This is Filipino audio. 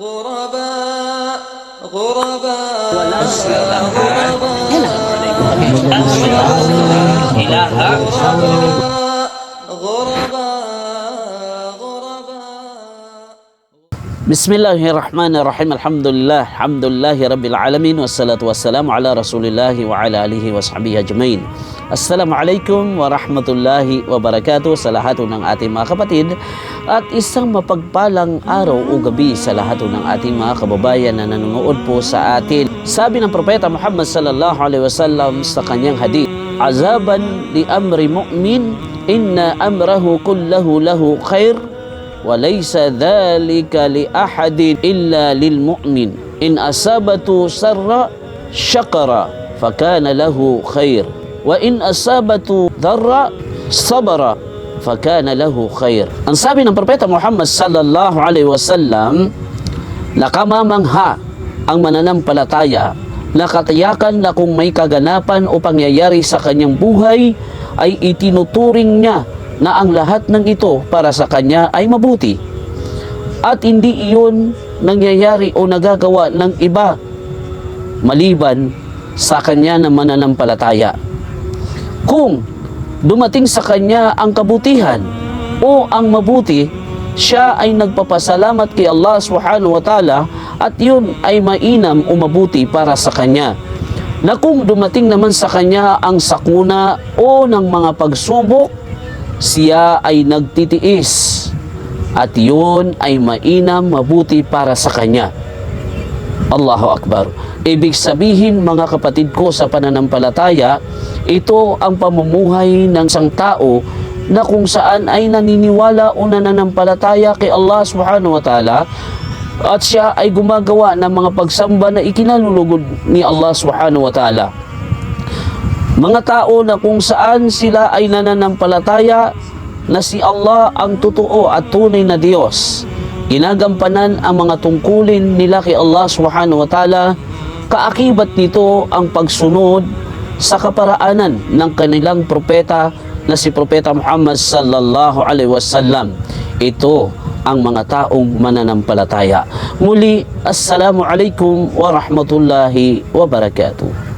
غرباء غرباء ilaha غرباء. Bismillahirrahmanirrahim. Alhamdulillah. Alhamdulillahi rabbil alamin wassalatu wassalamu ala Rasulillah wa ala alihi washabihi ajmain. Assalamualaikum warahmatullahi wabarakatuh sa lahat ng ating mga kapatid at isang mapagpalang araw o gabi sa lahat ng ating mga kababayan na nanonood po sa atin. Sabi ng propeta Muhammad sallallahu alaihi wasallam sa kanyang hadith, "Azaban li amri mu'min inna amrahu kullahu lahu khair." وليس ذلك لأحد إلا للمؤمن إن أصابته سر شكر فكان له خير وإن أصابته ضر صبر فكان له خير Ang sabi ng Propeta Muhammad sallallahu alaihi wasallam nakamamangha ang mananampalataya na katiyakan na kung may kaganapan o pangyayari sa kanyang buhay ay itinuturing niya na ang lahat ng ito para sa kanya ay mabuti at hindi iyon nangyayari o nagagawa ng iba maliban sa kanya na mananampalataya. Kung dumating sa kanya ang kabutihan o ang mabuti, siya ay nagpapasalamat kay Allah subhanahu wa ta'ala at yun ay mainam o mabuti para sa kanya. Na kung dumating naman sa kanya ang sakuna o ng mga pagsubok, siya ay nagtitiis at yun ay mainam mabuti para sa kanya. Allahu Akbar. Ibig sabihin mga kapatid ko sa pananampalataya, ito ang pamumuhay ng isang tao na kung saan ay naniniwala o nananampalataya kay Allah subhanahu wa ta'ala at siya ay gumagawa ng mga pagsamba na ikinalulugod ni Allah subhanahu wa ta'ala. Mga tao na kung saan sila ay nananampalataya na si Allah ang totoo at tunay na Diyos. Ginagampanan ang mga tungkulin nila kay Allah subhanahu wa ta'ala. Kaakibat nito ang pagsunod sa kaparaanan ng kanilang propeta na si Propeta Muhammad sallallahu alaihi wasallam. Ito ang mga taong mananampalataya. Muli, Assalamu alaikum wa rahmatullahi wa barakatuh.